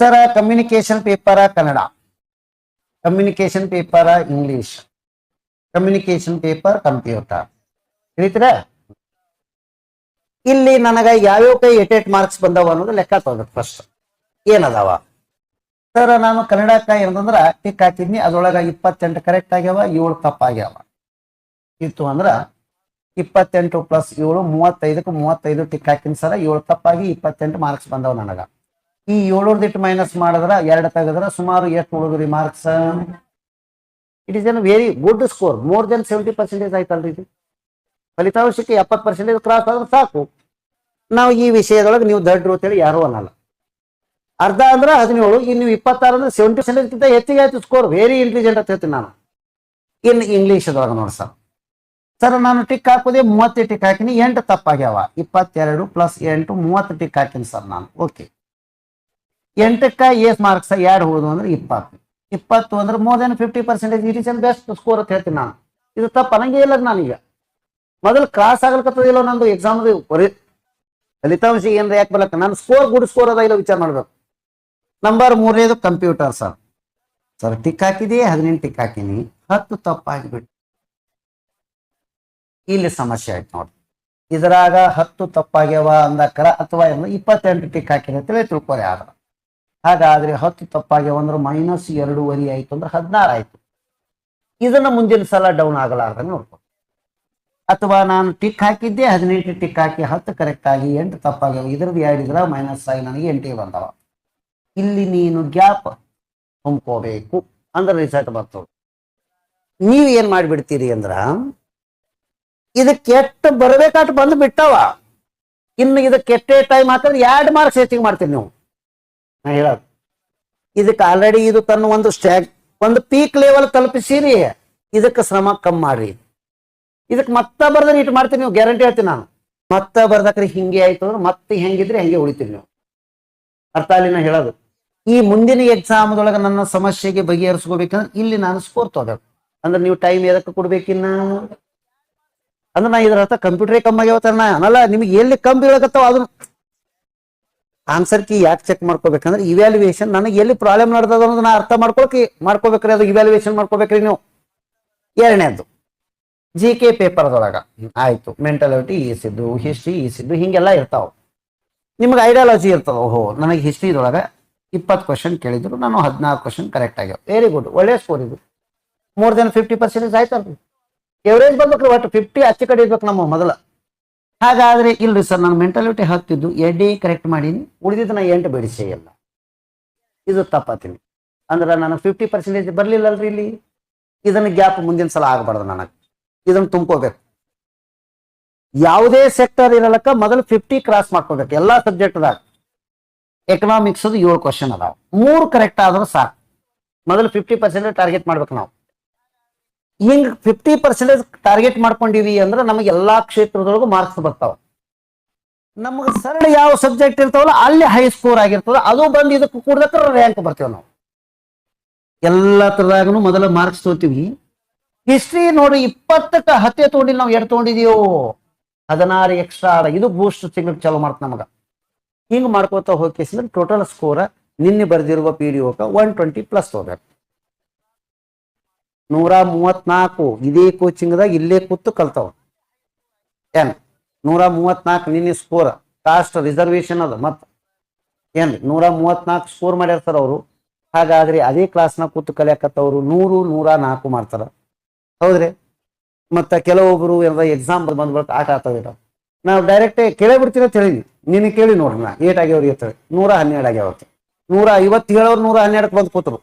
Sir communication paper Kannada. Communication paper English communication paper computer ತಿಳಿತೀರ ಇಲ್ಲಿ ನನಗೆ ಯಾವ್ಯಾವ ಕೈ ಎಟ್ ಎಟ್ ಮಾರ್ಕ್ಸ್ ಬಂದವ ಅನ್ನೋದು ಲೆಕ್ಕ ತಗೋಬೇಕು ಫಸ್ಟ್ ಏನದಾವ? ಸರ್ ನಾನು ಕನ್ನಡಕ್ಕ ಏನಂದ್ರ ಟಿಕ್ ಹಾಕಿದ್ನಿ, ಅದ್ರೊಳಗ ಇಪ್ಪತ್ತೆಂಟು ಕರೆಕ್ಟ್ ಆಗ್ಯಾವ, ಏಳು ತಪ್ಪಾಗ್ಯಾವ. ಇತ್ತು ಅಂದ್ರ ಇಪ್ಪತ್ತೆಂಟು ಪ್ಲಸ್ ಏಳು, ಮೂವತ್ತೈದಕ್ಕೆ ಮೂವತ್ತೈದು ಟಿಕ್ ಹಾಕಿನ ಸರ, ಏಳು ತಪ್ಪಾಗಿ ಇಪ್ಪತ್ತೆಂಟು ಮಾರ್ಕ್ಸ್ ಬಂದವ ನನಗ. ಈ ಏಳೂರ್ದಿಟ್ಟು ಮೈನಸ್ ಮಾಡಿದ್ರ ಎರಡು ತೆಗೆದ್ರ ಸುಮಾರು ಎಷ್ಟು ಉಳಿದ್ರಿ marks it is an very good score more than seventy percentage ಆಯ್ತಲ್ರಿ ಇದು. ಫಲಿತಾಂಶಕ್ಕೆ ಎಪ್ಪತ್ತು ಪರ್ಸೆಂಟೇಜ್ ಕ್ರಾಸ್ ಆದ್ರೆ ಸಾಕು. ನಾವು ಈ ವಿಷಯದೊಳಗೆ ನೀವು ದಡ್ರು ಅಂತೇಳಿ ಯಾರೂ ಅನ್ನಲ್ಲ. ಅರ್ಧ ಅಂದ್ರೆ ಹದಿನೇಳು, ಇನ್ನು ನೀವು ಇಪ್ಪತ್ತಾರು ಅಂದ್ರೆ ಸೆವೆಂಟಿ ಪರ್ಸೆಂಟೇಜ್ಗಿಂತ ಹೆಚ್ಚಿಗೆ ಆಯ್ತು ಸ್ಕೋರ್ ವೆರಿ ಇಂಟೆಲಿಜೆಂಟ್ ಅಂತ ಹೇಳ್ತೀನಿ ನಾನು. ಇನ್ನು ಇಂಗ್ಲೀಷದೊಳಗೆ ನೋಡಿ ಸರ್ ಸರ್ ನಾನು ಟಿಕ್ ಹಾಕೋದೇ ಮೂವತ್ತು ಟಿಕ್ ಹಾಕಿನಿ. ಎಂಟು ತಪ್ಪಾಗ್ಯಾವ. ಇಪ್ಪತ್ತೆರಡು ಪ್ಲಸ್ ಎಂಟು ಮೂವತ್ತು ಟಿಕ್ ಹಾಕಿನಿ ಸರ್ ನಾನು. ಓಕೆ ಎಂಟಕ್ಕ ಎಸ್ ಮಾರ್ಕ್ಸ್ ಎರಡು ಹೋದು ಅಂದ್ರೆ ಇಪ್ಪತ್ತು. ಇಪ್ಪತ್ತು ಅಂದ್ರೆ more than fifty percentage it is an best score ಅಂತ ಹೇಳ್ತೀನಿ ನಾನು. ಇದು ತಪ್ಪು ಅನ್ನಂಗೆ ಇಲ್ಲ ನಾನೀಗ. ಮೊದಲು ಕ್ರಾಸ್ ಇಲ್ಲ ನಂದು ಎಕ್ಸಾಮ್ ಫಲಿತಾಂಶ ಏನ್ರ ಯಾಕೆ ಬರ್ಲಕ್ಕ ನಾನು ಸ್ಕೋರ್ ಗುಡ್ ಸ್ಕೋರ್ ಅದ ಇಲ್ಲ ವಿಚಾರ ಮಾಡ್ಬೇಕು. ನಂಬರ್ ಮೂರನೇದು ಕಂಪ್ಯೂಟರ್ ಸರ್ ಸರ್ ಟಿಕ್ ಹಾಕಿದೆ? ಹದಿನೆಂಟು ಟಿಕ್ ಹಾಕಿನಿ. ಹತ್ತು ತಪ್ಪಾಗಿಬಿಟ್ಟು ಇಲ್ಲಿ ಸಮಸ್ಯೆ ಆಯ್ತು ನೋಡಿ. ಇದ್ರಾಗ ಹತ್ತು ತಪ್ಪಾಗ್ಯವ ಅಂದಕ್ಕರ ಅಥವಾ ಇಪ್ಪತ್ತೆಂಟು ಟಿಕ್ ಹಾಕಿನ ಅಂತೇಳಿ ತಿಳ್ಕೊರಿ ಆದ್ರ. ಹಾಗಾದ್ರೆ ಹತ್ತು ತಪ್ಪಾಗಿ ಅಂದ್ರೆ ಮೈನಸ್ ಎರಡೂವರೆ ಆಯ್ತು ಅಂದ್ರೆ ಹದಿನಾರು ಆಯ್ತು. ಇದನ್ನ ಮುಂದಿನ ಸಲ ಡೌನ್ ಆಗಲಾರ್ದಂಗೆ ನೋಡ್ಕೊಂಡು ಅಥವಾ ನಾನು ಟಿಕ್ ಹಾಕಿದ್ದೆ, ಹದಿನೆಂಟು ಟಿಕ್ ಹಾಕಿ ಹತ್ತು ಕರೆಕ್ಟ್ ಆಗಿ ಎಂಟು ತಪ್ಪಾಗ್ಯಾವ ಇದ್ರದ್ದು ಎರಡು ಇದ್ರ ಮೈನಸ್ ಆಗಿ ನನಗೆ ಎಂಟೇ ಬಂದವ. ಇಲ್ಲಿ ನೀನು ಗ್ಯಾಪ್ ತುಂಬ್ಕೋಬೇಕು ಅಂದ್ರೆ ರಿಸಲ್ಟ್ ಬರ್ತದೆ. ನೀವು ಏನ್ ಮಾಡಿಬಿಡ್ತೀರಿ ಅಂದ್ರ, ಇದು ಕೆಟ್ಟ ಬರ್ಬೇಕಾಟ್ ಬಂದು ಬಿಟ್ಟವ ಇನ್ನು ಇದಕ್ಕೆ ಕೆಟ್ಟೇ ಟೈಮ್ ಹಾಕಿದ್ರೆ ಎರಡು ಮಾರ್ಕ್ಸ್ ಹೆಚ್ಚಿಗೆ ಮಾಡ್ತೀರಿ ನೀವು. ನಾ ಹೇಳೋದು. ಇದಕ್ಕೆ ಆಲ್ರೆಡಿ ಇದು ತನ್ನ ಒಂದು ಸ್ಟ್ಯಾಗ್ ಒಂದು ಪೀಕ್ ಲೆವೆಲ್ ತಲುಪಿಸಿರಿ. ಇದಕ್ಕೆ ಶ್ರಮ ಕಮ್ಮಿ ಮಾಡ್ರಿ. ಇದಕ್ಕೆ ಮತ್ತೆ ಬರ್ದ್ರೆ ಇಟ್ಟು ಮಾಡ್ತೀನಿ ನೀವು ಗ್ಯಾರಂಟಿ ಹೇಳ್ತೀನಿ ನಾನು. ಮತ್ತೆ ಬರ್ದಕ್ರಿ ಹಿಂಗೆ ಆಯ್ತು ಅಂದ್ರೆ ಮತ್ತೆ ಹೆಂಗಿದ್ರೆ ಹೆಂಗೆ ಉಳಿತೀವಿ ನೀವು. ಅರ್ಥ ಅಲ್ಲಿ ನಾ ಹೇಳೋದು. ಈ ಮುಂದಿನ ಎಕ್ಸಾಮ್ದೊಳಗೆ ನನ್ನ ಸಮಸ್ಯೆಗೆ ಬಗೆಹರಿಸ್ಕೋಬೇಕಂದ್ರೆ ಇಲ್ಲಿ ನಾನು ಸ್ಕೋರ್ ಅಂದ್ರೆ ನೀವು ಟೈಮ್ ಎದಕ್ಕೆ ಕೊಡ್ಬೇಕಿನ್ನ? ಅಂದ್ರೆ ನಾ ಇದ್ರ ಅರ್ಥ ಕಂಪ್ಯೂಟರೇ ಕಮ್ಮಿ ಆಗ್ಯಾವತ್ತ ನಾ. ಅನ್ನಲ್ಲ ನಿಮ್ಗೆ ಎಲ್ಲಿ ಕಮ್ಮಿ ಹೇಳಕತ್ತಾವ ಅದನ್ನ ಆನ್ಸರ್ ಕಿ ಯಾಕೆ ಚೆಕ್ ಮಾಡ್ಕೋಬೇಕಂದ್ರೆ ಇವ್ಯಾಲ್ಯೂಯೇಷನ್ ನನಗೆ ಎಲ್ಲಿ ಪ್ರಾಬ್ಲಮ್ ನಡೆದದ ಅನ್ನೋದು ನಾ ಅರ್ಥ ಮಾಡ್ಕೊಳಕ್ಕೆ ಮಾಡ್ಕೋಬೇಕ್ರಿ, ಅದು ಇವ್ಯಾಲ್ಯೂಯೇಷನ್ ಮಾಡ್ಕೋಬೇಕ್ರಿ ನೀವು. ಎರಡನೇದು ಜಿ ಕೆ ಪೇಪರ್ದೊಳಗ ಆಯ್ತು ಮೆಂಟಾಲಿಟಿ ಈಸಿದ್ದು ಹಿಸ್ಟ್ರಿ ಈಸಿದ್ದು ಹಿಂಗೆಲ್ಲ ಇರ್ತಾವ. ನಿಮ್ಗೆ ಐಡಿಯಾಲಜಿ ಇರ್ತದ, ಓಹೋ, ನನಗೆ ಹಿಸ್ಟ್ರಿದೊಳಗ ಇಪ್ಪತ್ತು ಕ್ವಶನ್ ಕೇಳಿದ್ರು, ನಾನು ಹದಿನಾಲ್ಕು ಕ್ವಶನ್ ಕರೆಕ್ಟ್ ಆಗ್ಯಾವ. ವೆರಿ ಗುಡ್ ಒಳ್ಳೆ ಸ್ಕೋರ್ ಇದು. ಮೋರ್ ದೆನ್ ಫಿಫ್ಟಿ ಪರ್ಸೆಂಟೇಜ್ ಆಯ್ತಲ್ರಿ. ಎವರೇಜ್ ಬರ್ಬೇಕ್ರಿ ಒಟ್ಟು ಫಿಫ್ಟಿ ಅಚ್ಚು ಕಡೆ ಇರ್ಬೇಕು ನಮ್ಮ ಮೊದಲ. ಹಾಗಾದ್ರೆ ಇಲ್ರಿ ಸರ್, ನಾನು ಮೆಂಟಾಲಿಟಿ ಹಾಕ್ತಿದ್ದು ಎಡ್ಡಿ ಕರೆಕ್ಟ್ ಮಾಡೀನಿ. ಉಳಿದಿದ್ದು ನಾ ಎಂಟು ಬಿಡಿಸೇ ಇಲ್ಲ ಇದು ತಪ್ಪಾತೀನಿ ಅಂದ್ರೆ ನನಗೆ ಫಿಫ್ಟಿ ಪರ್ಸೆಂಟೇಜ್ ಬರಲಿಲ್ಲಲ್ರಿ ಇಲ್ಲಿ. ಇದನ್ನ ಗ್ಯಾಪ್ ಮುಂದಿನ ಸಲ ಆಗಬಾರ್ದು ನನಗೆ. ಇದನ್ನ ತುಂಬ್ಕೋಬೇಕು. ಯಾವುದೇ ಸೆಕ್ಟರ್ ಇರಲಕ್ಕ ಮೊದಲು ಫಿಫ್ಟಿ ಕ್ರಾಸ್ ಮಾಡ್ಕೋಬೇಕು. ಎಲ್ಲಾ ಸಬ್ಜೆಕ್ಟ್ದಾಗ ಎಕನಾಮಿಕ್ಸ್ ಏಳು ಕ್ವಶನ್ ಅದಾವ. ಮೂರು ಕರೆಕ್ಟ್ ಆದ್ರೂ ಸಾಕು. ಮೊದಲು ಫಿಫ್ಟಿ ಪರ್ಸೆಂಟ್ ಟಾರ್ಗೆಟ್ ಮಾಡ್ಬೇಕು ನಾವು. ಹಿಂಗ್ ಫಿಫ್ಟಿ ಪರ್ಸೆಂಟೇಜ್ ಟಾರ್ಗೆಟ್ ಮಾಡ್ಕೊಂಡಿವಿ ಅಂದ್ರೆ ನಮಗೆ ಎಲ್ಲಾ ಕ್ಷೇತ್ರದೊಳಗೂ ಮಾರ್ಕ್ಸ್ ಬರ್ತಾವ. ನಮಗೆ ಸರಳ ಯಾವ ಸಬ್ಜೆಕ್ಟ್ ಇರ್ತಾವಲ್ಲ ಅಲ್ಲಿ ಹೈ ಸ್ಕೋರ್ ಆಗಿರ್ತದ, ಅದು ಬಂದು ಇದಕ್ಕೆ ಕೂಡ ರ್ಯಾಂಕ್ ಬರ್ತೇವೆ ನಾವು. ಎಲ್ಲ ತರದಾಗನು ಮೊದಲ ಮಾರ್ಕ್ಸ್ ತೋತೀವಿ. ಹಿಸ್ಟ್ರಿ ನೋಡಿ ಇಪ್ಪತ್ತಕ್ಕ ಹತ್ತೆ ತಗೊಂಡಿಲ್ಲ ನಾವು ಎರಡು ತೊಗೊಂಡಿದೀವೋ? ಹದಿನಾರು ಎಕ್ಸ್ಟ್ರಾ ಇದು ಬೂಸ್ಟ್ ಸಿಗ್ಲಿಕ್ಕೆ ಚಾಲೂ ಮಾಡ್ತ ನಮಗ. ಹಿಂಗ್ ಮಾಡ್ಕೋತಾ ಹೋಗಿ ಟೋಟಲ್ ಸ್ಕೋರ್ ನಿನ್ನೆ ಬರೆದಿರುವ P D one twenty plus ತಗೋಬೇಕು. ನೂರ ಮೂವತ್ನಾಲ್ಕು ಇದೇ ಕೋಚಿಂಗ್ದಾಗ ಇಲ್ಲೇ ಕೂತು ಕಲ್ತಾವ ಏನ್? ನೂರ ಮೂವತ್ನಾಲ್ಕು ನಿನ್ನೆ ಸ್ಕೋರ್ ಕಾಸ್ಟ್ ರಿಸರ್ವೇಶನ್ ಅದ, ಮತ್ತ. ಏನ್? ನೂರ ಮೂವತ್ನಾಲ್ಕು ಸ್ಕೋರ್ ಮಾಡ್ಯಾರ ಸರ್ ಅವರು. ಹಾಗಾದ್ರೆ ಅದೇ ಕ್ಲಾಸ್ನ ಕೂತು ಕಲಿಯಾಕತ್ತವರು ನೂರು, ನೂರ ನಾಲ್ಕು ಮಾಡ್ತಾರ. ಹೌದ್ರಿ? ಮತ್ತ ಕೆಲವೊಬ್ರು ಏನಾರ ಎಕ್ಸಾಮ್ ಬಂದ್ ಆಟ ಆಡ್ತಾವ ನಾವು ಡೈರೆಕ್ಟ್ ಕೇಳೇ ಅಂತ ಹೇಳಿದ್ವಿ. ನಿನ್ನ ಕೇಳಿ ನೋಡ್ರಿ ನಾ. ಏಟ್ ಆಗ್ಯಾವ್ರಿ ಅಂತ ಹೇಳಿ. ನೂರ ಹನ್ನೆರಡು ಆಗ್ಯಾವ ನೂರ ಐವತ್ತೇಳವ್ರು ನೂರ ಹನ್ನೆರಡಕ್ಕೆ ಬಂದು ಕೂತರು.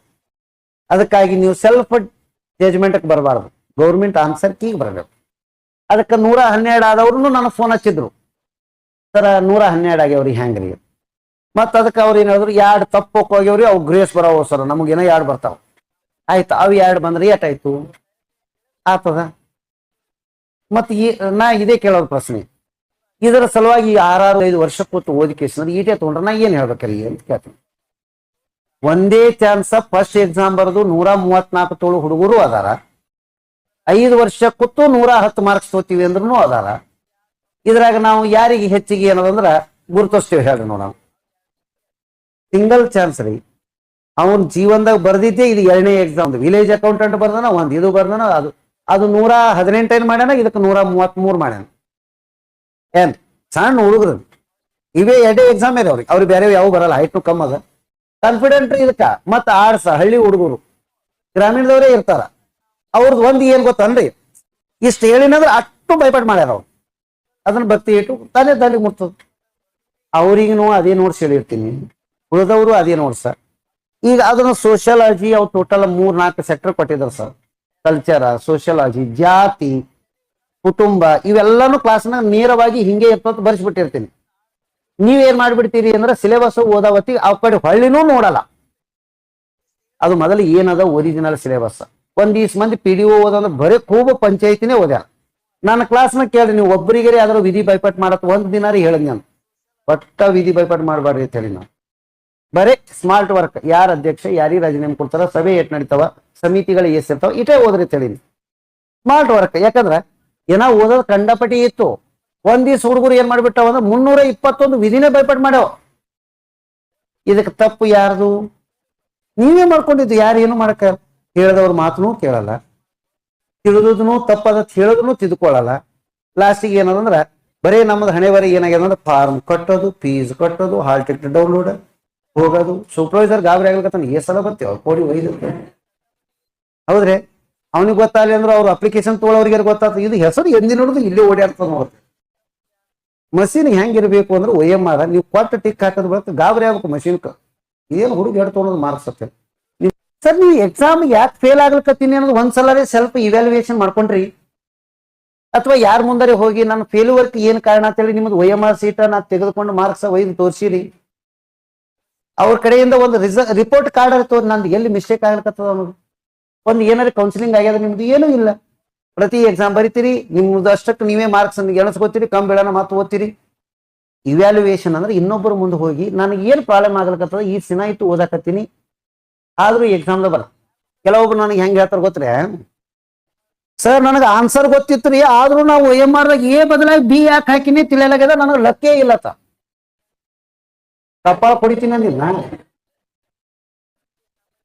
ಅದಕ್ಕಾಗಿ ನೀವು ಸೆಲ್ಫ್ ಜಜ್ಮೆಂಟ್ಗೆ ಬರಬಾರ್ದು. ಗೌರ್ಮೆಂಟ್ ಆನ್ಸರ್ ಕೀಗೆ ಬರಬೇಕು. ಅದಕ್ಕೆ ನೂರ ಹನ್ನೆರಡು ಆದವ್ರು ನನಗೆ ಫೋನ್ ಹಚ್ಚಿದ್ರು. ಸರ, ನೂರ ಹನ್ನೆರಡು ಆಗ್ಯಾವ್ರಿ, ಹೆಂಗ್ರಿ? ಮತ್ತ ಅದಕ್ಕೆ ಅವ್ರು ಏನು ಹೇಳಿದ್ರು ಎರಡು ತಪ್ಪು ಹೋಗ್ಯಾವ್ರಿ, ಅವು ಗ್ರೇಸ್ ಬರೋವು ಸರ್ ನಮಗೇನೋ ಎರಡು ಬರ್ತಾವೆ. ಆಯ್ತು, ಅವು ಎರಡು ಬಂದ್ರೆ ಏಟಾಯ್ತು ಆತದ? ಮತ್ತು ಈ, ನಾ ಇದೇ ಕೇಳೋದು ಪ್ರಶ್ನೆ. ಇದರ ಸಲುವಾಗಿ ಆರಾರು ಐದು ವರ್ಷ ಕೂತು ಅಂದ್ರೆ ಈಟೆ ತಗೊಂಡ್ರೆ ನಾ ಏನು ಹೇಳ್ಬೇಕಲ್ಲಿ ಅಂತ ಕೇಳ್ತೀನಿ. ಒಂದೇ ಚಾನ್ಸ್ ಫಸ್ಟ್ ಎಕ್ಸಾಮ್ ಬರೆದು ನೂರ ಮೂವತ್ನಾಲ್ಕು ತೋಳು ಹುಡುಗರು ಅದಾರ. ಐದು ವರ್ಷ ಕೂತು ನೂರ ಹತ್ತು ಮಾರ್ಕ್ಸ್ ತೋತೀವಿ ಅಂದ್ರೂ ಅದಾರ. ಇದ್ರಾಗ ನಾವು ಯಾರಿಗೆ ಹೆಚ್ಚಿಗೆ ಏನದಂದ್ರ ಗುರುತಿಸ್ತೇವೆ ಹೇಳ್ರಿ ನಾವು. ಸಿಂಗಲ್ ಚಾನ್ಸ್ ರೀ. ಅವನ್ ಜೀವನದಾಗ ಬರ್ದಿದ್ದೆ ಇದು ಎರಡನೇ ಎಕ್ಸಾಮ್ ವಿಲೇಜ್ ಅಕೌಂಟೆಂಟ್ ಬರ್ದನ, ಒಂದ್ ಇದು ಬರ್ದನ, ಅದು ಅದು ನೂರ ಹದಿನೆಂಟೇನ್ ಮಾಡ್ಯಾನ, ಇದಕ್ಕೆ ನೂರ ಮೂವತ್ತ್ ಮೂರ್ ಮಾಡ್ಯಾನ. ಏನ್? ಸಣ್ಣ ಹುಡುಗರು. ಇವೇ ಎರಡೇ ಎಕ್ಸಾಮ್ ಇದೆ ಅವ್ರಿಗೆ ಅವ್ರಿಗೆ ಬೇರೆ ಯಾವ ಬರಲ್ಲ. ಹೈಟ್ ಕಮ್ ಅದ. ಕಾನ್ಫಿಡೆಂಟ್ ಇದಕ್ಕ. ಮತ್ತ ಆಡ್ಸ, ಹಳ್ಳಿ ಹುಡುಗರು. ಗ್ರಾಮೀಣದವರೇ ಇರ್ತಾರ. ಅವ್ರದ್ದು ಒಂದ್ ಏನ್ ಗೊತ್ತನ್ರಿ? ಇಷ್ಟ ಹೇಳಿನಂದ್ರ ಅಷ್ಟು ಭಯಪಟ್ ಮಾಡ್ಯಾರ ಅವ್ರು. ಅದನ್ನ ಭಕ್ತಿ ಇಟ್ಟು ತಾನೆ ದಂಡಿಗೆ ಮುಟ್ತದ. ಅವ್ರಿಗೂ ಅದೇ ನೋಡ್ಸಿ ಹೇಳಿರ್ತೀನಿ. ಉಳಿದವರು ಅದೇ ನೋಡ್ಸ ಈಗ ಅದನ್ನ ಸೋಷಿಯಾಲಜಿ ಅವ್ರು ಟೋಟಲ್ ಮೂರ್ ನಾಲ್ಕು ಸೆಕ್ಟರ್ ಕೊಟ್ಟಿದ್ದಾರೆ ಸರ್. ಕಲ್ಚರ ಸೋಷಿಯಾಲಜಿ ಜಾತಿ, ಕುಟುಂಬ ಇವೆಲ್ಲಾನು ಕ್ಲಾಸ್ನಾಗ ನೇರವಾಗಿ ಹಿಂಗೆ ಇರ್ತಂತ ಬರ್ಸ್ಬಿಟ್ಟಿರ್ತೀನಿ. ನೀವೇನ್ ಮಾಡ್ಬಿಡ್ತೀರಿ ಅಂದ್ರೆ ಸಿಲೆಬಸ್ ಓದಾವತ್ತಿ ಆ ಕಡೆ ಹೊಳ್ಳಿನೂ ನೋಡಲ್ಲ. ಅದು ಮೊದಲು ಏನದ ಒರಿಜಿನಲ್ ಸಿಲೆಬಸ್ ಒಂದ್ ಈಸ್ ಮಂದಿ ಪಿ ಡಿ ಓ ಓದಂದ್ರೆ ಬರೀ ಕೂಬ ಪಂಚಾಯತಿನೇ ಓದ್ಯಾರ ನನ್ನ ಕ್ಲಾಸ್ನ ಕೇಳ್ರಿ ನೀವು ಒಬ್ಬರಿಗೆ ಆದ್ರೂ ವಿಧಿ ಬೈಪಾಟ್ ಮಾಡತ್ ಒಂದ್ ದಿನ ರೀ ಹೇಳಿದ್ ನಾನು. ಒಟ್ಟ ವಿಧಿ ಬೈಪಾಟ್ ಮಾಡಬಾರ್ರಿ ಅಂತ ಹೇಳಿ ನಾವು ಬರೇ ಸ್ಮಾರ್ಟ್ ವರ್ಕ್ ಯಾರ ಅಧ್ಯಕ್ಷ, ಯಾರಿಗೆ ರಾಜೀನಾಮೆ ಕೊಡ್ತಾರ, ಸಭೆ ಏಟ್ ನಡೀತಾವ, ಸಮಿತಿಗಳು ಎಸ್ ಇರ್ತಾವ, ಇಟೇ ಓದ್ರಿ ಅಂತ ಹೇಳೀನಿ ಸ್ಮಾರ್ಟ್ ವರ್ಕ್ ಯಾಕಂದ್ರ, ಏನೋ ಓದೋದು ಕಂಡಪಟಿ ಇತ್ತು. ಒಂದ್ ದಿವ್ಸ ಹುಡುಗರು ಏನ್ ಮಾಡ್ಬಿಟ್ಟಾವ ಅಂದ್ರೆ ಮುನ್ನೂರ ಇಪ್ಪತ್ತೊಂದು ವಿಧಿನೇ ಬೈಪಾಟ್ ಮಾಡ್ಯಾವ. ಇದಕ್ಕೆ ತಪ್ಪು ಯಾರ್ದು? ನೀವೇ ಮಾಡ್ಕೊಂಡಿದ್ದು ಯಾರು ಏನು ಮಾಡಕ? ಹೇಳಿದವ್ರ ಮಾತನ್ನು ಕೇಳಲ್ಲ. ತಿಳಿದನು ತಪ್ಪದ ಹೇಳಿದ್ರು ತಿದ್ಕೊಳ್ಳಲ್ಲ. ಲಾಸ್ಟಿಗೆ ಏನದಂದ್ರ ಬರೀ ನಮ್ಮದು ಹಣೆ ಬರೀ ಏನಾಗ್ಯದ ಅಂದ್ರೆ ಫಾರ್ಮ್ ಕಟ್ಟೋದು ಫೀಸ್ ಕಟ್ಟೋದು ಹಾಲ್ ಟಿಕೆಟ್ ಡೌನ್ಲೋಡ್ ಹೋಗೋದು ಸೂಪರ್ವೈಸರ್ ಗಾಬರಿ ಆಗ್ಲಿಕ್ಕೆ ಏ ಸಲ ಬರ್ತೀವಿ, ಅವ್ರು ಕೋಡಿ ಒಯ್ದು. ಹೌದ್ರಿ? ಅವನಿಗೆ ಗೊತ್ತಾಗಲಿ ಅಂದ್ರೆ ಅವ್ರು ಅಪ್ಲಿಕೇಶನ್ ತೊಗೊಳೋರಿಗೆ ಗೊತ್ತಾಗ್ತದೆ. ಇದು ಹೆಸರು ಎಂದಿನ ಇಲ್ಲಿ ಇಲ್ಲೇ ಓಡಾಡ್ತದ ಮಷೀನ್ ಹೆಂಗಿರ್ಬೇಕು ಅಂದ್ರೆ ಒ ಆರ್. ನೀವು ಕೊಟ್ಟ ಟಿಕ್ ಹಾಕೋದು ಬಳಿಕ ಗಾಬರಿ ಆಗ್ಬೇಕು ಮಷೀನ್ ಏನು ಹುಡುಗ ಹೆಡ್ ತೊಗೊಳೋದು ಮಾರ್ಕ್ಸ್ ಸರ್, ನೀವು ಎಕ್ಸಾಮ್ ಯಾಕೆ ಫೇಲ್ ಆಗ್ಲಿಕತ್ತೀನಿ ಅನ್ನೋದು ಒಂದ್ಸಲ ಸೆಲ್ಫ್ ಇವ್ಯಾಲ್ಯೂಯೇಷನ್ ಮಾಡ್ಕೊಂಡ್ರಿ. ಅಥವಾ ಯಾರ ಮುಂದರೆ ಹೋಗಿ ನಾನು ವರ್ಕ್ ಏನ್ ಕಾರಣ ಅಂತೇಳಿ ನಿಮ್ದು ಒ ಎಂ ಆರ್ ಸೀಟ ನಾ ತೆಗೆದುಕೊಂಡು ಮಾರ್ಕ್ಸ್ ಒಯ್ದು ತೋರಿಸಿರಿ. ಅವ್ರ ಕಡೆಯಿಂದ ಒಂದು ರಿಪೋರ್ಟ್ ಕಾರ್ಡ್ ಇರ್ತದ ನಂದು ಎಲ್ಲಿ ಮಿಸ್ಟೇಕ್ ಆಗ್ಲಿಕತ್ತದ ಅನ್ನೋದು. ಒಂದು ಏನಾರ ಕೌನ್ಸಿಲಿಂಗ್ ಆಗ್ಯದ ನಿಮ್ದು? ಏನೂ ಇಲ್ಲ. ಪ್ರತಿ ಎಕ್ಸಾಮ್ ಬರಿತೀರಿ, ನಿಮ್ದು ಅಷ್ಟಕ್ಕೆ ನೀವೇ ಮಾರ್ಕ್ಸ್ ಎಣಸ್ಕೋತೀರಿ ಕಮ್ ಬೀಳೋಣ ಮಾತು ಓದ್ತೀರಿ. ಇವ್ಯಾಲ್ಯೂಯೇಷನ್ ಅಂದ್ರೆ ಇನ್ನೊಬ್ಬರು ಮುಂದೆ ಹೋಗಿ, ನನಗೆ ಏನು ಪ್ರಾಬ್ಲಮ್ ಆಗ್ಲಿಕತ್ತದ? ಈ ಸಿನ ಇತ್ತು ಓದಾಕತ್ತೀನಿ. ಆದ್ರೂ ಎಕ್ಸಾಮ್ದಾಗ ಬರ. ಕೆಲವೊಬ್ರು ನನಗೆ ಹೆಂಗೆ ಹೇಳ್ತಾರೆ ಗೊತ್ತರೆ ಸರ್ ನನಗೆ ಆನ್ಸರ್ ಗೊತ್ತಿತ್ತು ರೀ, ಆದ್ರೂ ನಾವು ಎಂ ಆರ್ ಎ ಬದಲಾಗಿ ಬಿ ಯಾಕೆ ಹಾಕಿನಿ? ತಿಳಿಯಲಾಗ್ಯದ, ನನಗೆ ಲಕ್ಕೇ ಇಲ್ಲತ್ತ ತಪ್ಪ ಕೊಡಿತೀನಿ ಅಂದಿಲ್ಲ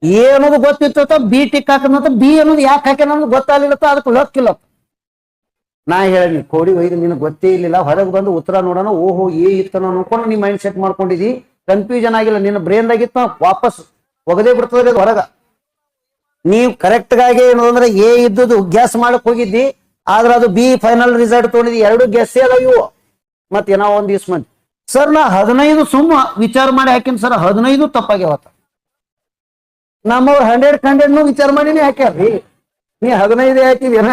ಎ ಅನ್ನೋದು ಗೊತ್ತಿತ್ತ ಬಿ ಟಿಕ್ ಹಾಕೋದು ಬಿ ಅನ್ನೋದು ಯಾಕೆ ಹಾಕ್ಯಾನ ಅನ್ನೋದು ಗೊತ್ತಾಗ್ಲಿಲ್ಲತ್ತ ಅದಕ್ಕೆ ಲಕ್ ಇಲ್ಲ ನಾ ಹೇಳಿ ಕೋಡಿ ಒಯ್ದು ನಿನಗೆ ಗೊತ್ತೇ ಇರ್ಲಿಲ್ಲ, ಹೊರಗೆ ಬಂದು ಉತ್ತರ ನೋಡೋಣ, ಓಹೋ, ಏ ಇತ್ತನೋ ಅನ್ಕೊಂಡು ನೀ ಮೈಂಡ್ ಸೆಟ್ ಮಾಡ್ಕೊಂಡಿದಿ ಕನ್ಫ್ಯೂಷನ್ ಆಗಿಲ್ಲ, ನಿನ್ನ ಬ್ರೇನ್ದಾಗ ಇತ್ತು ವಾಪಸ್ ಒಗದೇ ಬಿಡ್ತದ್ರಿ ಅದು ಹೊರಗ. ನೀವು ಕರೆಕ್ಟ್ ಆಗಿ ಅಂದ್ರೆ ಎ ಇದ್ದದ್ದು ಗ್ಯಾಸ್ ಮಾಡಕ್ ಹೋಗಿದ್ದಿ, ಆದ್ರೆ ಅದು ಬಿ ಫೈನಲ್ ರಿಸಲ್ಟ್ ತೊಗೊಂಡಿದ್ದಿ, ಎರಡು ಗ್ಯಾಸ್ ಅದ ಇವು. ಮತ್ತೆ ಏನೋ ಒಂದ್ ಇಸ್ ಮಂದಿ ಸರ್, ನಾ ಹದಿನೈದು ಸುಮ್ಮ ವಿಚಾರ ಮಾಡಿ ಹಾಕಿನ ಸರ್, ಹದಿನೈದು ತಪ್ಪಾಗ್ಯಾವತ್ತ. ನಮ್ಮವ್ರು ಹಂಡ್ರೆಡ್ ಹಂಡ್ರೆಡ್ ವಿಚಾರ ಮಾಡಿನೇ ಹಾಕ್ಯಾರ್ರಿ ನೀ ಹದಿನೈದು ಹಾಕಿದೇನ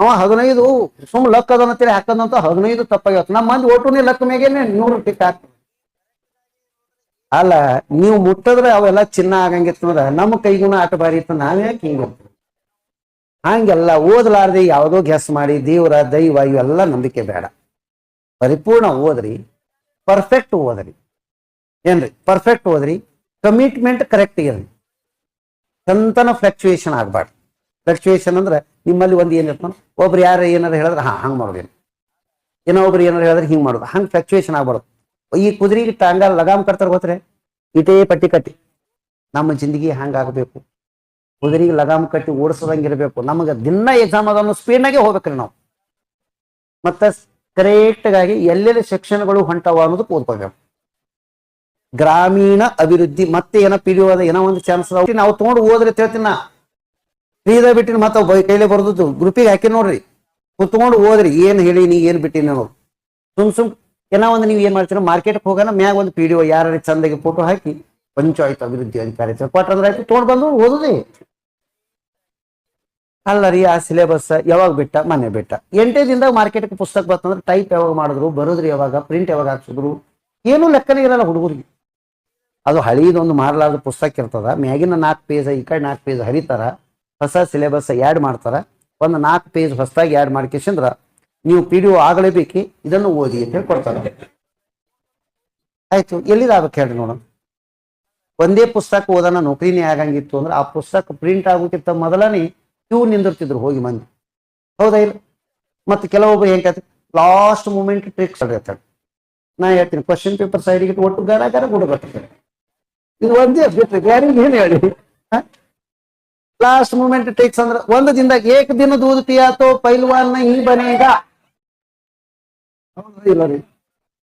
ಅವ ಹದಿನೈದು ಸುಮ್ ಲಕ್ ಅದನ್ನ ಅಂತೇಳಿ ಹಾಕದಂತ ಹದಿನೈದು ತಪ್ಪಾಗ್ಯಾವ ನಮ್ಮ ಮಂದಿ ಒಟ್ಟು ನೀ ಲಕ್ ಮೇಗೇನೆ ನೂರು ಟಿಕ್ ಹಾಕ ಅಲ್ಲ, ನೀವು ಮುಟ್ಟದ್ರೆ ಅವೆಲ್ಲ ಚಿನ್ನ ಆಗಂಗಿತ್ತು ನಮ್ ನಮ್ಮ ಕೈಗುಣ ಆಟ ಬಾರಿ ಇತ್ತು, ನಾವೇ ಯಾಕೆ ಹಿಂಗ ಹಂಗೆಲ್ಲ ಓದ್ಲಾರ್ದೆ ಯಾವುದೋ ಗೆಸ್ ಮಾಡಿ ದೇವರ ದೈವ ಇವೆಲ್ಲ ನಂಬಿಕೆ ಬೇಡ. ಪರಿಪೂರ್ಣ ಓದ್ರಿ ಪರ್ಫೆಕ್ಟ್ ಓದ್ರಿ. ಏನ್ರಿ? ಪರ್ಫೆಕ್ಟ್ ಓದ್ರಿ. ಕಮಿಟ್ಮೆಂಟ್ ಕರೆಕ್ಟ್ ಇರಲಿ. ಸಂತನ ಫ್ಲಕ್ಚುಯೇಷನ್ ಆಗಬಾರ್ದು. ಫ್ಲಕ್ಚುಯೇಷನ್ ಅಂದ್ರೆ ನಿಮ್ಮಲ್ಲಿ ಒಂದು ಏನಿರ್ತ ಒಬ್ರು ಯಾರು ಏನಾರು ಹೇಳಿದ್ರೆ, ಹಾ, ಹಂಗೆ ಮಾಡೋದೇನು ಏನೋ ಒಬ್ರು ಏನಾರು ಹೇಳಿದ್ರೆ ಹಿಂಗೆ ಮಾಡೋದು. ಹಂಗೆ ಫ್ಲಕ್ಚುಯೇಷನ್ ಆಗ್ಬಾರ್ದು. ಈ ಕುದುರೆಗೆ ಟಾಂಗ ಲಗಾಮ್ ಕಟ್ತಾರೆ ಗೊತ್ತ್ರೆ? ಇಟೇ ಪಟ್ಟಿ ಕಟ್ಟಿ. ನಮ್ಮ ಜಿಂದಗಿ ಹಂಗಾಗಬೇಕು ಕುದುರೆಗೆ ಲಗಾಮ್ ಕಟ್ಟಿ ಓಡಿಸೋದಂಗಿರಬೇಕು ನಮಗೆ ದಿನ ಎಕ್ಸಾಮ್ ಅದನ್ನು ಸ್ಪೀಡ್ನಾಗೆ ಹೋಗ್ಬೇಕ್ರಿ ನಾವು. ಮತ್ತೆ ಕರೆಕ್ಟ್ ಆಗಿ ಎಲ್ಲೆಲ್ಲಿ ಶಿಕ್ಷಣಗಳು ಹೊಂಟವ ಅನ್ನೋದು ಓದ್ಕೋಬೇಕು. ಗ್ರಾಮೀಣ ಅಭಿವೃದ್ಧಿ ಮತ್ತೆ ಏನೋ ಪಿಡಿಯೋದ ಏನೋ ಒಂದು ಚಾನ್ಸ್ ನಾವು ತೊಗೊಂಡು ಹೋದ್ರೆ ತಿಳ್ತೀನಿ ನಾ. ಫ್ರೀದ ಬಿಟ್ಟಿನ ಮತ್ತೆ ಕೈಲೆ ಬರ್ದದ್ದು. ಗ್ರೂಪಿಗೆ ಹಾಕಿ ನೋಡ್ರಿ. ಕುತ್ಕೊಂಡು ಹೋದ್ರಿ. ಏನ್ ನೀ ಏನ್ ಬಿಟ್ಟಿನ ನೋಡಿ. ಸುಮ್ ಸುಮ್ ಏನೋ ಒಂದು ನೀವು ಏನ್ ಮಾಡ್ತೀರ ಮಾರ್ಕೆಟ್ಗೆ ಹೋಗೋಣ. ಮ್ಯಾಗ ಒಂದು ಪಿ ಡಿ ಒ ಯಾರು ಚಂದಾಗಿ ಫೋಟೋ ಹಾಕಿ ಪಂಚಾಯತ್ ಅಭಿವೃದ್ಧಿ ಅಧಿಕಾರಿ ಕೊಟ್ಟಂದ್ರೆ ಆಯ್ತು. ತೊಗೊಂಡ್ ಬಂದು ಓದುದೇ. ಅಲ್ಲ ರೀ, ಆ ಸಿಲೆಬಸ್ ಯಾವಾಗ ಬಿಟ್ಟ? ಮನೆ ಬಿಟ್ಟ. ಎಂಟೇ ದಿನದಾಗ ಮಾರ್ಕೆಟ್ಗೆ ಪುಸ್ತಕ ಬರ್ತಂದ್ರೆ ಟೈಪ್ ಯಾವಾಗ ಮಾಡಿದ್ರು, ಬರೋದ್ರಿ ಯಾವಾಗ ಪ್ರಿಂಟ್ ಯಾವಾಗ ಹಾಕ್ಸಿದ್ರು, ಏನೂ ಲೆಕ್ಕನೇ ಇರಲ್ಲ ಹುಡುಗರಿಗೆ. ಅದು ಹಳೀದೊಂದು ಮಾರಲಾರ್ದ ಪುಸ್ತಕ ಇರ್ತದ. ಮ್ಯಾಗಿನ ನಾಲ್ಕು ಪೇಜ್ ಈ ಕಡೆ ನಾಲ್ಕು ಪೇಜ್ ಹರಿತಾರ, ಹೊಸ ಸಿಲೆಬಸ್ ಆ್ಯಡ್ ಮಾಡ್ತಾರ. ಒಂದು ನಾಲ್ಕು ಪೇಜ್ ಹೊಸದಾಗಿ ಆ್ಯಡ್ ಮಾಡ್ಕೇಶಂದ್ರ ನೀವು ಪಿ ಡಿ ಒ ಆಗಲೇಬೇಕಿ, ಇದನ್ನು ಓದಿ ಅಂತ ಹೇಳಿ ಕೊಡ್ತಾರೆ. ಆಯ್ತು ಎಲ್ಲಿದಾಗಬೇಕು ಹೇಳ್ರಿ ನೋಡೋಣ. ಒಂದೇ ಪುಸ್ತಕ ಓದೋಣ ನೌಕರಿನೇ ಆಗಂಗಿತ್ತು ಅಂದ್ರೆ ಆ ಪುಸ್ತಕ ಪ್ರಿಂಟ್ ಆಗೋಕ್ಕಿಂತ ಮೊದಲನೇ ಕ್ಯೂ ನಿಂದಿರ್ತಿದ್ರು ಹೋಗಿ ಮಂದಿ. ಹೌದಾ ಇಲ್ಲ? ಮತ್ತೆ ಕೆಲವೊಬ್ರು ಹೆಂಗ್ ಲಾಸ್ಟ್ ಮೂಮೆಂಟ್ ಟ್ರಿಕ್ಸ್ ಹೇಳ್ತಾರೆ ನಾ ಹೇಳ್ತೀನಿ ಕ್ವಶನ್ ಪೇಪರ್ ಸೈಡಿಗೆ ಒಟ್ಟು ಗರ ಗರ ಗುಡಗಟ್ಟಿದೆ ಇದು ಒಂದೇ ಬಿಟ್ರಿ ಬೇರೆ ಏನ್ ಹೇಳಿ? ಲಾಸ್ಟ್ ಮೂಮೆಂಟ್ ಟೇಕ್ಸ್ ಅಂದ್ರೆ ಒಂದು ದಿನದಾಗ ಏಕ ದಿನ ದೂದು ಪಿಯಾತೋ ಪೈಲ್ವಾನ್ ಈ ಬನೇಗ. ಇಲ್ಲ ರೀ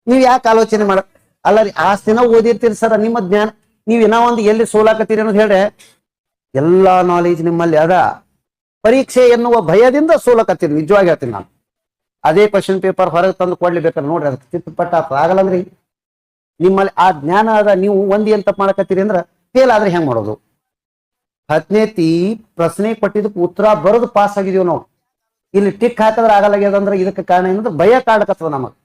ನೀವ್ ಯಾಕೆ ಆಲೋಚನೆ ಮಾಡ? ಅಲ್ಲ ರೀ ಆ ದಿನ ಓದಿರ್ತೀರಿ ಸರ್, ನಿಮ್ಮ ಜ್ಞಾನ. ನೀವ್ ಏನೋ ಒಂದು ಎಲ್ಲಿ ಸೋಲಾಕತ್ತೀರಿ ಅನ್ನೋದು ಹೇಳ್ರೆ. ಎಲ್ಲಾ ನಾಲೆಜ್ ನಿಮ್ಮಲ್ಲಿ ಅದ. ಪರೀಕ್ಷೆ ಎನ್ನುವ ಭಯದಿಂದ ಸೋಲಕತ್ತೀರಿ ನಿಜವಾಗಿ ಹೇಳ್ತೀನಿ ನಾನು. ಅದೇ ಕ್ವಶನ್ ಪೇಪರ್ ಹೊರಗೆ ತಂದು ಕೊಡ್ಲಿ ಬೇಕಾದ್ರೆ ನೋಡ್ರಿ, ಅದಕ್ಕೆ ಚಿತ್ತಪಟ್ಟ ಆಗಲ್ಲಂದ್ರಿ ನಿಮ್ಮಲ್ಲಿ ಆ ಜ್ಞಾನ ಅದ ನೀವು ಒಂದ್ ಏನ್ ಮಾಡಕತ್ತೀರಿ ಅಂದ್ರ ಫೇಲ್ ಆದ್ರೆ ಹೆಂಗ್ ಮಾಡೋದು? ಹದಿನೈತಿ ಪ್ರಶ್ನೆ ಕೊಟ್ಟಿದ್ದಕ್ಕೆ ಉತ್ತರ ಬರೋದು ಪಾಸ್ ಆಗಿದೀವಿ ನಾವು ಇಲ್ಲಿ ಟಿಕ್ ಹಾಕಿದ್ರೆ ಆಗಲಾಗ್ಯದ ಅಂದ್ರೆ ಇದಕ್ಕೆ ಕಾರಣ ಏನಂದ್ರೆ ಭಯ ಕಾಡಕತ್ತದ ನಮಗ್.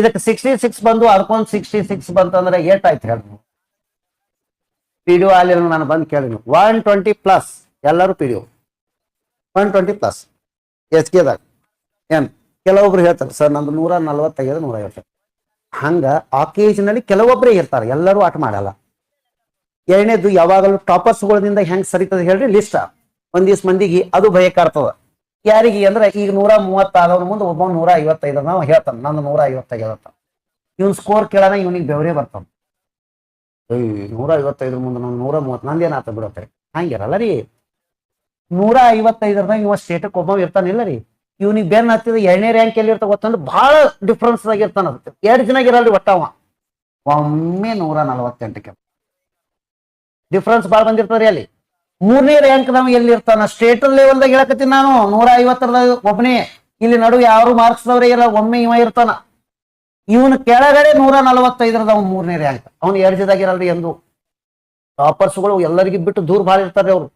ಇದಕ್ಕೆ ಸಿಕ್ಸ್ಟಿ ಸಿಕ್ಸ್ ಬಂದು ಅದಕ್ಕೊಂದು ಸಿಕ್ಸ್ಟಿ ಸಿಕ್ಸ್ ಬಂತಂದ್ರೆ ಏಟ್ ಆಯ್ತು ಹೇಳಿ ಪಿ ಡಿ ಅಲ್ಲಿ ನಾನು ಬಂದು ಕೇಳಿ ಒನ್ ಟ್ವೆಂಟಿ ಪ್ಲಸ್ ಎಲ್ಲರೂ P D one twenty plus H ಕೆದಾಗ ಏನ್? ಕೆಲವೊಬ್ರು ಹೇಳ್ತಾರೆ, ಸರ್, ನಂದು ನೂರ ನಲ್ವತ್ತೈದು, ನೂರ ಐವತ್ತು. ಹಂಗ ಆಕೇಜನಲ್ಲಿ ಕೆಲವೊಬ್ಬರೇ ಇರ್ತಾರೆ, ಎಲ್ಲರೂ ಆಟ ಮಾಡಲ್ಲ. ಎರಡನೇದು ಯಾವಾಗಲೂ ಟಾಪರ್ಸ್ಗಳಿಂದ ಹೆಂಗ್ ಸರಿತದ ಹೇಳ್ರಿ? ಲಿಸ್ಟ್ ಒಂದಿಸ್ ಮಂದಿಗೆ ಅದು ಭಯ ಕಾಡ್ತದ ಯಾರಿಗೆ ಅಂದ್ರೆ ಈಗ ನೂರ ಮೂವತ್ತಾದವ್ರ ಮುಂದೆ ಒಬ್ಬ ನೂರ ಐವತ್ತೈದ ನಾವು ಹೇಳ್ತಾನೆ, ನಂದು ನೂರ ಐವತ್ತೈದು ಅಂತ ಇವ್ನ ಸ್ಕೋರ್ ಕೇಳೋಣ ಇವನಿಗೆ ಬೆವರೇ ಬರ್ತಾವ. ನೂರ ಐವತ್ತೈದ್ರ ಮುಂದೆ ನಾನು ನೂರ ಮೂವತ್ತು ನಂದೇನಾತ ಬಿಡತ್ತೆ? ಹಂಗಿರಲ್ಲ ರೀ? ನೂರ ಐವತ್ತೈದರದಾಗ ಇವ ಸ್ಟೇಟಕ್ಕೆ ಒಬ್ಬ ಇರ್ತಾನಿಲ್ಲ ರೀ? ಇವ್ನಿಗೆ ಬೆನ್ ಹತ್ತಿದ ಎರಡನೇ ರ್ಯಾಂಕ್ ಎಲ್ಲಿ ಇರ್ತಾವ ಗೊತ್ತಂದ್ರೆ ಬಹಳ ಡಿಫ್ರೆನ್ಸ್ ಆಗಿರ್ತಾನ ಎರಡು ಜನ ಇರಲ್ರಿ ಒಟ್ಟವ ಒಮ್ಮೆ ನೂರ ನಲವತ್ತೆಂಟಕ್ಕೆ ಡಿಫ್ರೆನ್ಸ್ ಭಾಳ ಬಂದಿರ್ತದ್ರಿ ಅಲ್ಲಿ. ಮೂರನೇ ರ್ಯಾಂಕ್ ನಾವ್ ಎಲ್ಲಿ ಇರ್ತಾನ ಸ್ಟೇಟ್ ಲೆವೆಲ್ದಾಗ ಹೇಳಕತ್ತೀನಿ ನಾನು. ನೂರ ಐವತ್ತರದಾಗ ಒಬ್ಬನೇ ಇಲ್ಲಿ ನಡುವೆ ಯಾರು ಮಾರ್ಕ್ಸ್ ದವ್ರೆ ಇಲ್ಲ, ಒಮ್ಮೆ ಇವ ಇರ್ತಾನ. ಇವನ್ ಕೆಳಗಡೆ ನೂರ ನಲವತ್ತೈದರದ ಅವ್ನು ಮೂರನೇ ರ್ಯಾಂಕ್ ಅವ್ನು ಎರಡ್ಜದಾಗ ಇರಲ್ರಿ ಎಂದು. ಟಾಪರ್ಸ್ಗಳು ಎಲ್ಲರಿಗೂ ಬಿಟ್ಟು ದೂರ ಭಾಳ ಇರ್ತಾರೆ ಅವರು.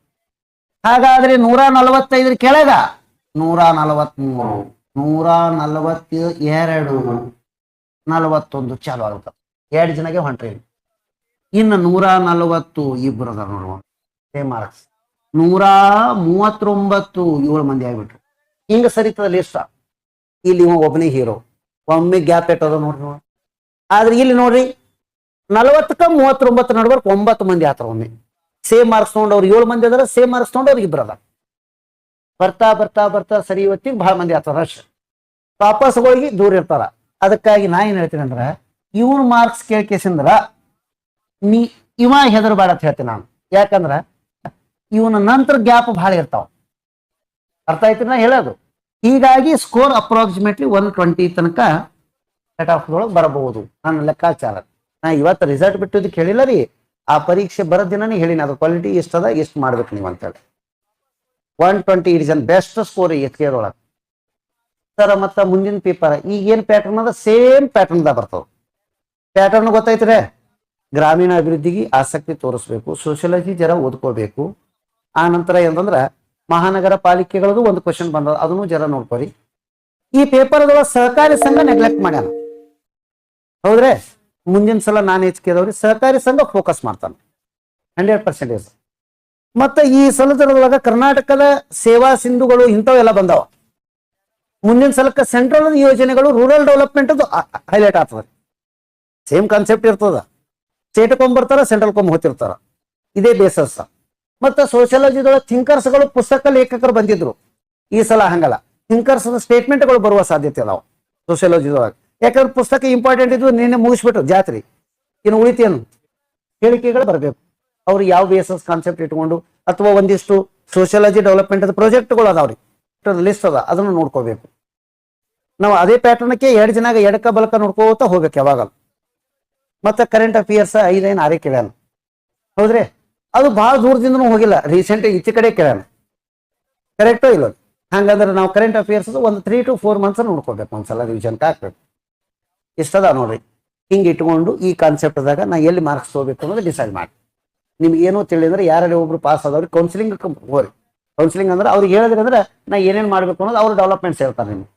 ಹಾಗಾದ್ರೆ ನೂರ ನಲವತ್ತೈದರ ಕೆಳಗ ನೂರ ನಲವತ್ಮೂರು, ನೂರ ನಲವತ್ತ ಎರಡು ನಲವತ್ತೊಂದು ಚಾಲು ಆಗುತ್ತೆ. ಎರಡು ಜನಗೆ ಹೊಂಟ್ರಿ. ಇನ್ನು ನೂರ ನಲವತ್ತು ಇಬ್ರು ಅದಾರ ನೋಡುವ. ಮಾರ್ಕ್ಸ್. ನೂರ ಮೂವತ್ತೊಂಬತ್ತು ಏಳು ಮಂದಿ ಆಗ್ಬಿಟ್ರು. ಹಿಂಗ ಸರಿತದ ಲಿಸ್ಟ್ ಇಲ್ಲಿ ಒಬ್ಬನೇ ಹೀರೋ ಒಮ್ಮೆ ಗ್ಯಾಪ್ ಇಟ್ಟದ ನೋಡ್ರಿ ನೋಡಿ ಆದ್ರೆ ಇಲ್ಲಿ ನೋಡ್ರಿ, ನಲವತ್ತಕ್ಕ ಮೂವತ್ತೊಂಬತ್ತು ನಡ್ಬರ್ಕ್ ಒಂಬತ್ತು ಮಂದಿ ಆತರ ಒಮ್ಮೆ. ಸೇಮ್ ಮಾರ್ಕ್ಸ್ ತೊಗೊಂಡವ್ರು ಏಳು ಮಂದಿ ಅದಾರ ಸೇಮ್ ಮಾರ್ಕ್ಸ್ ತೊಗೊಂಡವ್ರು ಇಬ್ರು ಬರ್ತಾ ಬರ್ತಾ ಬರ್ತಾ ಸರಿ ಇವತ್ತಿಗೆ ಬಹಳ ಮಂದಿ ಆತರ ರಶ್ ಟಾಪರ್ಸ್ಗಳಿಗೆ ದೂರ ಇರ್ತಾರ. ಅದಕ್ಕಾಗಿ ನಾ ಏನ್ ಹೇಳ್ತೀನಿ ಅಂದ್ರ, ಇವನ್ ಮಾರ್ಕ್ಸ್ ಕೇಳ್ಕೇಸಿಂದ್ರ ನೀ ಇವ ಹೆದರ್ಬೇಡ ಅಂತ ಹೇಳ್ತೀನಿ ನಾನು. ಯಾಕಂದ್ರ ಇವನ ನಂತರ ಗ್ಯಾಪ್ ಬಹಳ ಇರ್ತಾವ. ಅರ್ಥ ಆಯ್ತು ನಾ ಹೇಳೋದು? ಹೀಗಾಗಿ ಸ್ಕೋರ್ ಅಪ್ರಾಕ್ಸಿಮೇಟ್ಲಿ ಒನ್ ಟ್ವೆಂಟಿ ತನಕ ಕಟ್ ಆಫ್ ಒಳಗೆ ಬರಬಹುದು ನನ್ನ ಲೆಕ್ಕಾಚಾರ. ನಾ ಇವತ್ತು ರಿಸಲ್ಟ್ ಬಿಟ್ಟಿದ್ದಕ್ಕೆ ಹೇಳಿಲ್ಲ ರೀ. ಆ ಪರೀಕ್ಷೆ ಬರೋ ದಿನನೇ ಹೇಳಿನ. ಅದು ಕ್ವಾಲಿಟಿ ಎಷ್ಟದ, ಎಷ್ಟು ಮಾಡ್ಬೇಕು ನೀವು ಅಂತೇಳಿ one twenty an best score ಎತ್ಕೆದೊಳಗೆ sir, ಮತ್ತ ಮುಂದಿನ ಪೇಪರ್ ಈಗ ಏನ್ ಪ್ಯಾಟರ್ನ್ ಅದ? ಸೇಮ್ ಪ್ಯಾಟರ್ನ್ ದಾಗ ಬರ್ತದ. ಪ್ಯಾಟರ್ನ್ ಗೊತ್ತೈತ್ರೆ? ಗ್ರಾಮೀಣ ಅಭಿವೃದ್ಧಿಗೆ ಆಸಕ್ತಿ ತೋರಿಸ್ಬೇಕು ಸೋಷಿಯಾಲಜಿ ಜರ ಓದ್ಕೋಬೇಕು. ಆ ನಂತರ ಏನಂದ್ರ, ಮಹಾನಗರ ಪಾಲಿಕೆಗಳದು ಒಂದು ಕ್ವಶನ್ ಬಂದದ, ಅದನ್ನು ಜರ ನೋಡ್ಕೋರಿ. ಈ ಪೇಪರ್ ಸಹಕಾರಿ ಸಂಘ ನೆಗ್ಲೆಕ್ಟ್ ಮಾಡ್ಯಾನ ಹೌದ್ರೆ? ಮುಂದಿನ ಸಲ ನಾನು ಹೆಚ್ಚಿಗೆದವ್ರಿ ಸಹಕಾರಿ ಸಂಘ ಫೋಕಸ್ ಮಾಡ್ತಾನೆ. ಹಂಡ್ರೆಡ್ ಪರ್ಸೆಂಟೇಜ್ ಮತ್ತೆ ಈ ಸಲದರೊಳಗ ಕರ್ನಾಟಕದ ಸೇವಾ ಸಿಂಧುಗಳು ಇಂಥವೆಲ್ಲ ಬಂದಾವ. ಮುಂದಿನ ಸಲಕ್ಕೆ ಸೆಂಟ್ರಲ್ ಯೋಜನೆಗಳು ರೂರಲ್ ಡೆವಲಪ್ಮೆಂಟ್ ಹೈಲೈಟ್ ಆಗ್ತದೆ. ಸೇಮ್ ಕಾನ್ಸೆಪ್ಟ್ ಇರ್ತದ. ಸ್ಟೇಟ್ಕೊಂಡ್ ಬರ್ತಾರ ಸೆಂಟ್ರಲ್ ಕೊಂಬ್ ಹೋಗ್ತಿರ್ತಾರ. ಇದೇ ಬೇಸಸ್ ಮತ್ತೆ ಸೋಷಿಯಾಲಜಿದೊಳಗೆ ಥಿಂಕರ್ಸ್ಗಳು ಪುಸ್ತಕ ಲೇಖಕರು ಬಂದಿದ್ರು. ಈ ಸಲ ಹಂಗಲ್ಲ. ಥಿಂಕರ್ಸ್ ಸ್ಟೇಟ್ಮೆಂಟ್ಗಳು ಬರುವ ಸಾಧ್ಯತೆ ಅದಾವ ಸೋಷಿಯಾಲಜಿದೊಳಗೆ ಯಾಕಂದ್ರೆ ಪುಸ್ತಕ ಇಂಪಾರ್ಟೆಂಟ್ ಇದ್ವು, ನಿನ್ನೆ ಮುಗಿಸ್ಬಿಟ್ರು ಜಾತ್ರೆ. ಇನ್ನು ಉಳಿತೇನು? ಹೇಳಿಕೆಗಳು ಬರಬೇಕು. ಅವ್ರು ಯಾವ ಬೇಸಸ್ ಕಾನ್ಸೆಪ್ಟ್ ಇಟ್ಕೊಂಡು ಅಥವಾ ಒಂದಿಷ್ಟು ಸೋಷಿಯಾಲಜಿ ಡೆವಲಪ್ಮೆಂಟ್ ಪ್ರಾಜೆಕ್ಟ್ಗಳು ಅದಾವ್ರಿ. ಲಿಸ್ಟ್ ಅದ, ಅದನ್ನು ನೋಡ್ಕೋಬೇಕು. ನಾವು ಅದೇ ಪ್ಯಾಟರ್ನಕ್ಕೆ ಎರಡು ಜನ ಎಡಕ ಬಲಕ ನೋಡ್ಕೋತಾ ಹೋಗ್ಬೇಕು ಯಾವಾಗ ಮತ್ತೆ ಕರೆಂಟ್ ಅಫೇರ್ಸ್ ಐದೈನ್ ಆರೇ ಕೇಳ್ಯಾನ. ಹೌದ್ರಿ? ಅದು ಬಹಳ ದೂರದಿಂದ ಹೋಗಿಲ್ಲ ರೀಸೆಂಟ್ ಈಚೆ ಕಡೆ ಕೇಳ್ಯಾನ. ಕರೆಕ್ಟೋ ಇಲ್ಲ ಹಂಗಂದ್ರೆ ನಾವು ಕರೆಂಟ್ ಅಫೇರ್ಸ್ ಒಂದು ತ್ರೀ ಟು ಫೋರ್ ಮಂತ್ಸ್ ನೋಡ್ಕೋಬೇಕು ಒಂದ್ಸಲ ರಿವಿಷನ್ ಹಾಕ್ಬೇಕು. ಇಷ್ಟದ ನೋಡ್ರಿ. ಹಿಂಗೆ ಇಟ್ಕೊಂಡು ಈ ಕಾನ್ಸೆಪ್ಟ್ದಾಗ ನಾ ಎಲ್ಲಿ ಮಾರ್ಕ್ಸ್ ತಗೋಬೇಕು ಅನ್ನೋದು ಡಿಸೈಡ್ ಮಾಡಿ ನಿಮ್ಗೆ ಏನೋ ತಿಳಿದ್ರೆ ಯಾರು ಒಬ್ರು ಪಾಸ್ ಆದವ್ರಿಗೆ ಕೌನ್ಸಿಲಿಂಗ್ ಹೋರಿ ಕೌನ್ಸಿಲಿಂಗ್ ಅಂದ್ರೆ ಅವ್ರಿಗೆ ಹೇಳಿದ್ರೆ ಅಂದ್ರೆ ನಾ ಏನೇನು ಮಾಡ್ಬೇಕು ಅನ್ನೋದು ಅವ್ರು ಡೆವಲಪ್ಮೆಂಟ್ಸ್ ಹೇಳ್ತಾರೆ ನಿಮ್ಗೆ.